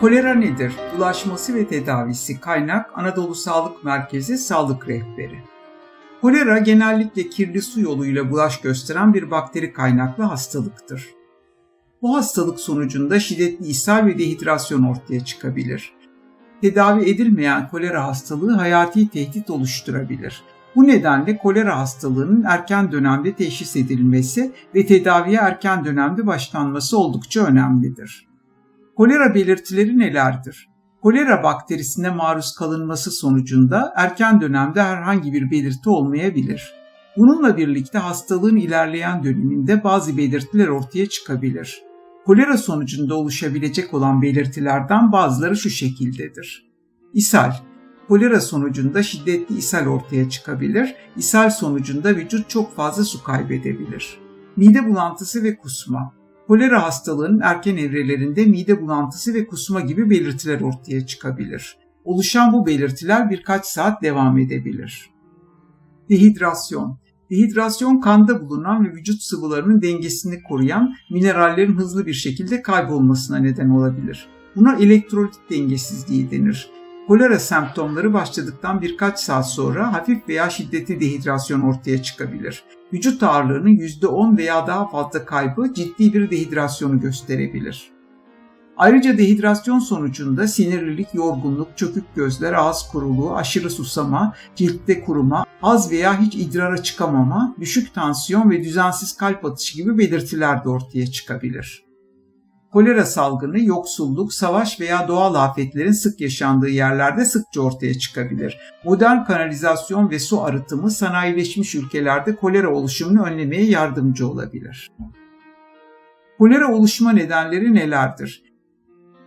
Kolera nedir? Bulaşması ve tedavisi kaynak Anadolu Sağlık Merkezi Sağlık Rehberi. Kolera genellikle kirli su yoluyla bulaş gösteren bir bakteri kaynaklı hastalıktır. Bu hastalık sonucunda şiddetli ishal ve dehidrasyon ortaya çıkabilir. Tedavi edilmeyen kolera hastalığı hayati tehdit oluşturabilir. Bu nedenle kolera hastalığının erken dönemde teşhis edilmesi ve tedaviye erken dönemde başlanması oldukça önemlidir. Kolera belirtileri nelerdir? Kolera bakterisine maruz kalınması sonucunda erken dönemde herhangi bir belirti olmayabilir. Bununla birlikte hastalığın ilerleyen döneminde bazı belirtiler ortaya çıkabilir. Kolera sonucunda oluşabilecek olan belirtilerden bazıları şu şekildedir. İshal, kolera sonucunda şiddetli ishal ortaya çıkabilir. İshal sonucunda vücut çok fazla su kaybedebilir. Mide bulantısı ve kusma. Kolera hastalığının erken evrelerinde mide bulantısı ve kusma gibi belirtiler ortaya çıkabilir. Oluşan bu belirtiler birkaç saat devam edebilir. Dehidrasyon Dehidrasyon kanda bulunan ve vücut sıvılarının dengesini koruyan minerallerin hızlı bir şekilde kaybolmasına neden olabilir. Buna elektrolit dengesizliği denir. Kolera semptomları başladıktan birkaç saat sonra hafif veya şiddetli dehidrasyon ortaya çıkabilir. Vücut ağırlığının %10 veya daha fazla kaybı ciddi bir dehidrasyonu gösterebilir. Ayrıca dehidrasyon sonucunda sinirlilik, yorgunluk, çökük gözler, ağız kuruluğu, aşırı susama, ciltte kuruma, az veya hiç idrara çıkamama, düşük tansiyon ve düzensiz kalp atışı gibi belirtiler de ortaya çıkabilir. Kolera salgını, yoksulluk, savaş veya doğal afetlerin sık yaşandığı yerlerde sıkça ortaya çıkabilir. Modern kanalizasyon ve su arıtımı sanayileşmiş ülkelerde kolera oluşumunu önlemeye yardımcı olabilir. Kolera oluşma nedenleri nelerdir?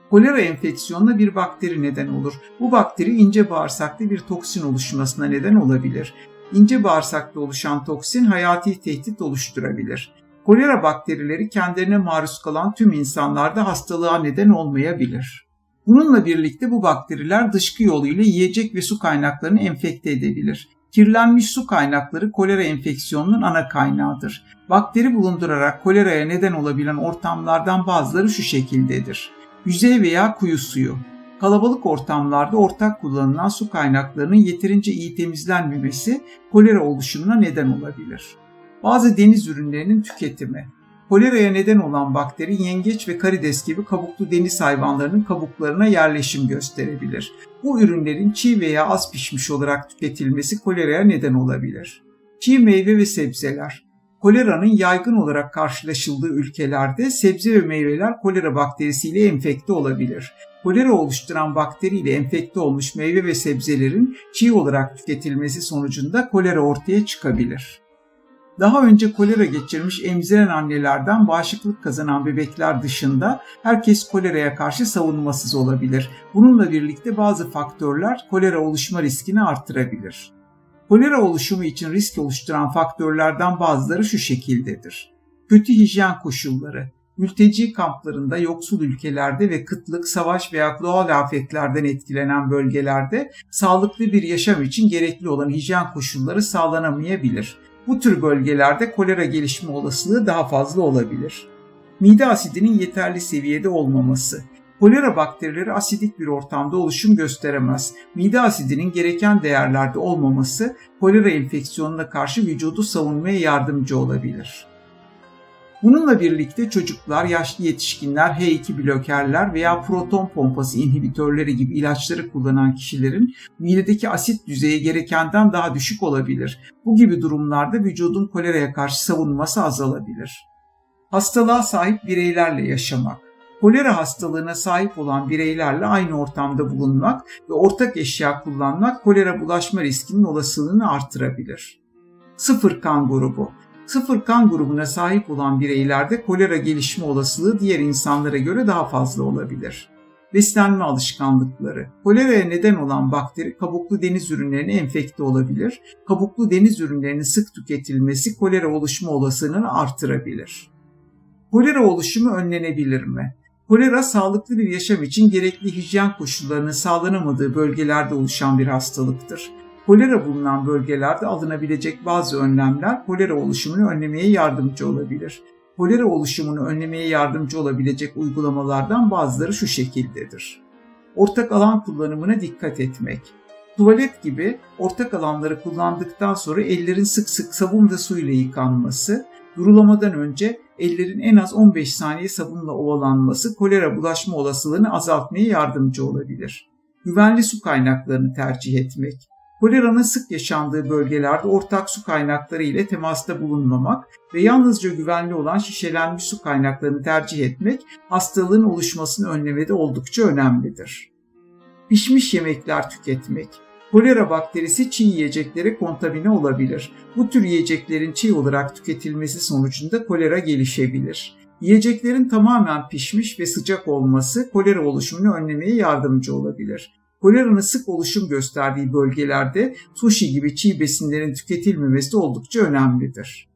Kolera enfeksiyonuna bir bakteri neden olur. Bu bakteri ince bağırsakta bir toksin oluşmasına neden olabilir. İnce bağırsakta oluşan toksin hayati tehdit oluşturabilir. Kolera bakterileri kendilerine maruz kalan tüm insanlarda hastalığa neden olmayabilir. Bununla birlikte bu bakteriler dışkı yoluyla yiyecek ve su kaynaklarını enfekte edebilir. Kirlenmiş su kaynakları kolera enfeksiyonunun ana kaynağıdır. Bakteri bulundurarak koleraya neden olabilen ortamlardan bazıları şu şekildedir. Yüzey veya kuyu suyu. Kalabalık ortamlarda ortak kullanılan su kaynaklarının yeterince iyi temizlenmemesi kolera oluşumuna neden olabilir. Bazı deniz ürünlerinin tüketimi. Koleraya neden olan bakteri yengeç ve karides gibi kabuklu deniz hayvanlarının kabuklarına yerleşim gösterebilir. Bu ürünlerin çiğ veya az pişmiş olarak tüketilmesi koleraya neden olabilir. Çiğ meyve ve sebzeler. Koleranın yaygın olarak karşılaşıldığı ülkelerde sebze ve meyveler kolera bakterisiyle enfekte olabilir. Kolera oluşturan bakteriyle enfekte olmuş meyve ve sebzelerin çiğ olarak tüketilmesi sonucunda kolera ortaya çıkabilir. Daha önce kolera geçirmiş emziren annelerden bağışıklık kazanan bebekler dışında herkes koleraya karşı savunmasız olabilir. Bununla birlikte bazı faktörler kolera oluşma riskini artırabilir. Kolera oluşumu için risk oluşturan faktörlerden bazıları şu şekildedir. Kötü hijyen koşulları, mülteci kamplarında, yoksul ülkelerde ve kıtlık, savaş veya doğal afetlerden etkilenen bölgelerde sağlıklı bir yaşam için gerekli olan hijyen koşulları sağlanamayabilir. Bu tür bölgelerde kolera gelişme olasılığı daha fazla olabilir. Mide asidinin yeterli seviyede olmaması. Kolera bakterileri asidik bir ortamda oluşum gösteremez. Mide asidinin gereken değerlerde olmaması kolera enfeksiyonuna karşı vücudu savunmaya yardımcı olabilir. Bununla birlikte çocuklar, yaşlı yetişkinler, H2 blokerler veya proton pompası inhibitörleri gibi ilaçları kullanan kişilerin midedeki asit düzeyi gerekenden daha düşük olabilir. Bu gibi durumlarda vücudun koleraya karşı savunması azalabilir. Hastalığa sahip bireylerle yaşamak kolera hastalığına sahip olan bireylerle aynı ortamda bulunmak ve ortak eşya kullanmak kolera bulaşma riskinin olasılığını artırabilir. Sıfır kan grubu Sıfır kan grubuna sahip olan bireylerde kolera gelişme olasılığı diğer insanlara göre daha fazla olabilir. Beslenme alışkanlıkları. Koleraya neden olan bakteri kabuklu deniz ürünlerine enfekte olabilir. Kabuklu deniz ürünlerinin sık tüketilmesi kolera oluşma olasılığını artırabilir. Kolera oluşumu önlenebilir mi? Kolera sağlıklı bir yaşam için gerekli hijyen koşullarının sağlanamadığı bölgelerde oluşan bir hastalıktır. Kolera bulunan bölgelerde alınabilecek bazı önlemler kolera oluşumunu önlemeye yardımcı olabilir. Kolera oluşumunu önlemeye yardımcı olabilecek uygulamalardan bazıları şu şekildedir. ortak alan kullanımına dikkat etmek. Tuvalet gibi ortak alanları kullandıktan sonra ellerin sık sık sabun ve su ile yıkanması, durulamadan önce ellerin en az 15 saniye sabunla ovalanması kolera bulaşma olasılığını azaltmaya yardımcı olabilir. Güvenli su kaynaklarını tercih etmek. Koleranın sık yaşandığı bölgelerde ortak su kaynakları ile temasta bulunmamak ve yalnızca güvenli olan şişelenmiş su kaynaklarını tercih etmek hastalığın oluşmasını önlemede oldukça önemlidir. Pişmiş yemekler tüketmek. Kolera bakterisi çiğ yiyeceklere kontamine olabilir. Bu tür yiyeceklerin çiğ olarak tüketilmesi sonucunda kolera gelişebilir. Yiyeceklerin tamamen pişmiş ve sıcak olması kolera oluşumunu önlemeye yardımcı olabilir. Koleranın sık oluşum gösterdiği bölgelerde sushi gibi çiğ besinlerin tüketilmemesi oldukça önemlidir.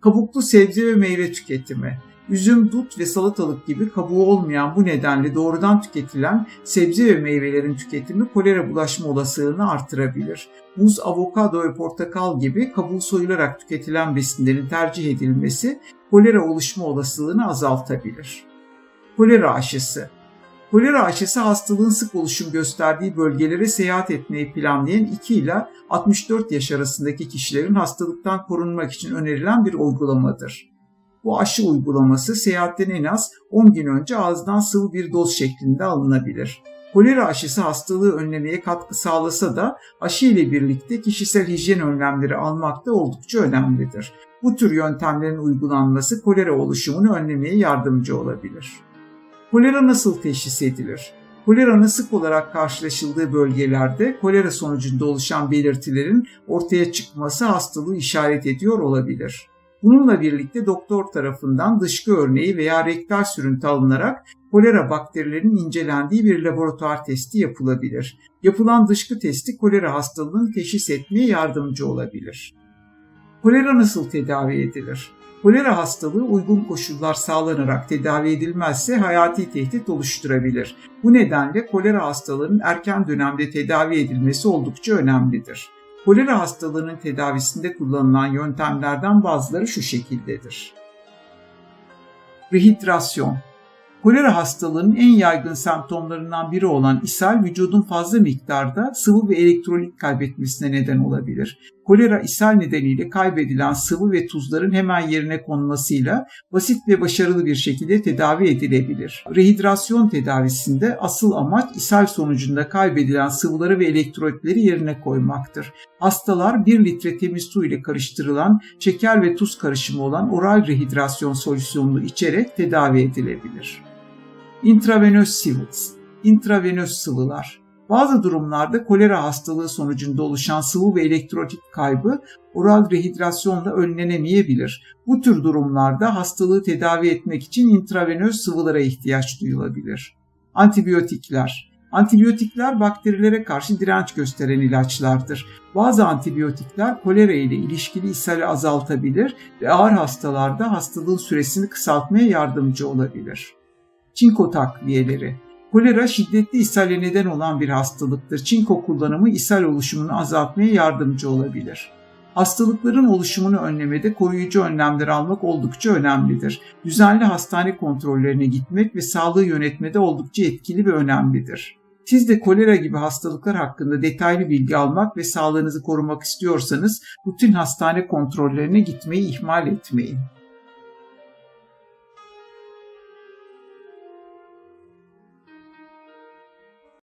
Kabuklu sebze ve meyve tüketimi Üzüm, dut ve salatalık gibi kabuğu olmayan bu nedenle doğrudan tüketilen sebze ve meyvelerin tüketimi kolera bulaşma olasılığını artırabilir. Muz, avokado ve portakal gibi kabuğu soyularak tüketilen besinlerin tercih edilmesi kolera oluşma olasılığını azaltabilir. Kolera aşısı Kolera aşısı hastalığın sık oluşum gösterdiği bölgelere seyahat etmeyi planlayan 2 ile 64 yaş arasındaki kişilerin hastalıktan korunmak için önerilen bir uygulamadır. Bu aşı uygulaması seyahatten en az 10 gün önce ağızdan sıvı bir doz şeklinde alınabilir. Kolera aşısı hastalığı önlemeye katkı sağlasa da aşı ile birlikte kişisel hijyen önlemleri almak da oldukça önemlidir. Bu tür yöntemlerin uygulanması kolera oluşumunu önlemeye yardımcı olabilir. Kolera nasıl teşhis edilir? Koleranın sık olarak karşılaşıldığı bölgelerde kolera sonucunda oluşan belirtilerin ortaya çıkması hastalığı işaret ediyor olabilir. Bununla birlikte doktor tarafından dışkı örneği veya rektal sürüntü alınarak kolera bakterilerinin incelendiği bir laboratuvar testi yapılabilir. Yapılan dışkı testi kolera hastalığını teşhis etmeye yardımcı olabilir. Kolera nasıl tedavi edilir? Kolera hastalığı uygun koşullar sağlanarak tedavi edilmezse hayati tehdit oluşturabilir. Bu nedenle kolera hastalığının erken dönemde tedavi edilmesi oldukça önemlidir. Kolera hastalığının tedavisinde kullanılan yöntemlerden bazıları şu şekildedir. Rehidrasyon Kolera hastalığının en yaygın semptomlarından biri olan ishal vücudun fazla miktarda sıvı ve elektrolit kaybetmesine neden olabilir. Kolera ishal nedeniyle kaybedilen sıvı ve tuzların hemen yerine konmasıyla basit ve başarılı bir şekilde tedavi edilebilir. Rehidrasyon tedavisinde asıl amaç ishal sonucunda kaybedilen sıvıları ve elektrolitleri yerine koymaktır. Hastalar 1 litre temiz su ile karıştırılan şeker ve tuz karışımı olan oral rehidrasyon solüsyonunu içerek tedavi edilebilir. Intravenöz sivils, intravenöz sıvılar. Bazı durumlarda kolera hastalığı sonucunda oluşan sıvı ve elektrolit kaybı oral rehidrasyonla önlenemeyebilir. Bu tür durumlarda hastalığı tedavi etmek için intravenöz sıvılara ihtiyaç duyulabilir. Antibiyotikler Antibiyotikler bakterilere karşı direnç gösteren ilaçlardır. Bazı antibiyotikler kolera ile ilişkili ishali azaltabilir ve ağır hastalarda hastalığın süresini kısaltmaya yardımcı olabilir. Çinko takviyeleri. Kolera şiddetli ishale neden olan bir hastalıktır. Çinko kullanımı ishal oluşumunu azaltmaya yardımcı olabilir. Hastalıkların oluşumunu önlemede koruyucu önlemler almak oldukça önemlidir. Düzenli hastane kontrollerine gitmek ve sağlığı yönetmede oldukça etkili ve önemlidir. Siz de kolera gibi hastalıklar hakkında detaylı bilgi almak ve sağlığınızı korumak istiyorsanız rutin hastane kontrollerine gitmeyi ihmal etmeyin.